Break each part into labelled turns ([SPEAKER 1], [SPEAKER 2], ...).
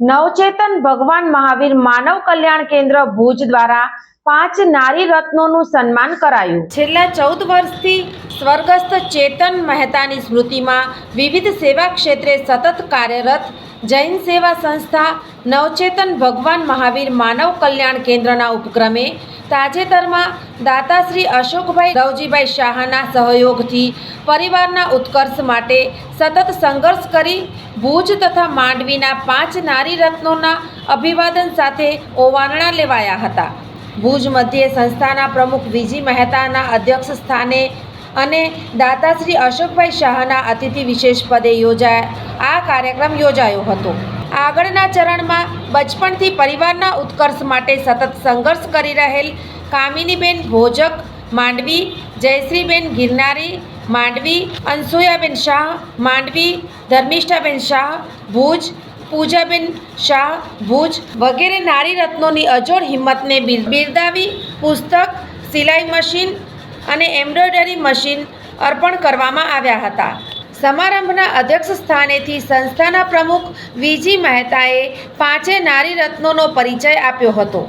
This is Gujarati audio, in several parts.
[SPEAKER 1] Navchetan ભગવાન મહાવીર માનવ કલ્યાણ કેન્દ્ર ભુજ દ્વારા પાંચ નારી રત્નોનું સન્માન કરાયું. છેલ્લા ચૌદ વર્ષથી સ્વર્ગસ્થ ચેતન મહેતાની સ્મૃતિમાં વિવિધ સેવા ક્ષેત્રે સતત કાર્યરત જૈન સેવા સંસ્થા નવચેતન ભગવાન મહાવીર માનવ કલ્યાણ કેન્દ્રના ઉપક્રમે તાજેતરમાં દાતાશ્રી અશોકભાઈ રવજીભાઈ શાહના સહયોગથી પરિવારના ઉત્કર્ષ માટે સતત સંઘર્ષ કરી ભુજ તથા માંડવીના પાંચ નારી રત્નોના અભિવાદન સાથે ઓવારણા લેવાયા હતા. ભુજ મધ્યે સંસ્થાના પ્રમુખ વિજી મહેતાના અધ્યક્ષ સ્થાને અને દાતાશ્રી અશોકભાઈ શાહના અતિથિ વિશેષ પદે યોજાયા, આ કાર્યક્રમ યોજાયો હતો. આગળના ચરણમાં બચપણથી પરિવારના ઉત્કર્ષ માટે સતત સંઘર્ષ કરી રહેલ કામિનીબેન ભોજક, માંડવી, જયશ્રીબેન ગિરનારી, માંડવી, અનસુયાબેન શાહ, માંડવી, ધર્મિષ્ઠાબેન શાહ, ભુજ પૂજાબેન શાહ, ભુજ વગેરે નારી રત્નોની અજોડ હિંમતને બિરદાવી પુસ્તક, સિલાઈ મશીન અને એમ્બ્રોઇડરી મશીન અર્પણ કરવામાં આવ્યા હતા. સમારંભના અધ્યક્ષ સ્થાનેથી સંસ્થાના પ્રમુખ વીજી મહેતાએ પાંચે નારી રત્નોનો પરિચય આપ્યો હતો.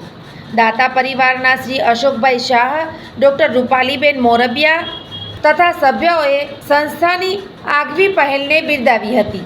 [SPEAKER 1] દાતા પરિવારના શ્રી અશોકભાઈ શાહ, ડૉક્ટર રૂપાલીબેન મોરબિયા તથા સભ્યોએ સંસ્થાની આગવી પહેલને બિરદાવી હતી.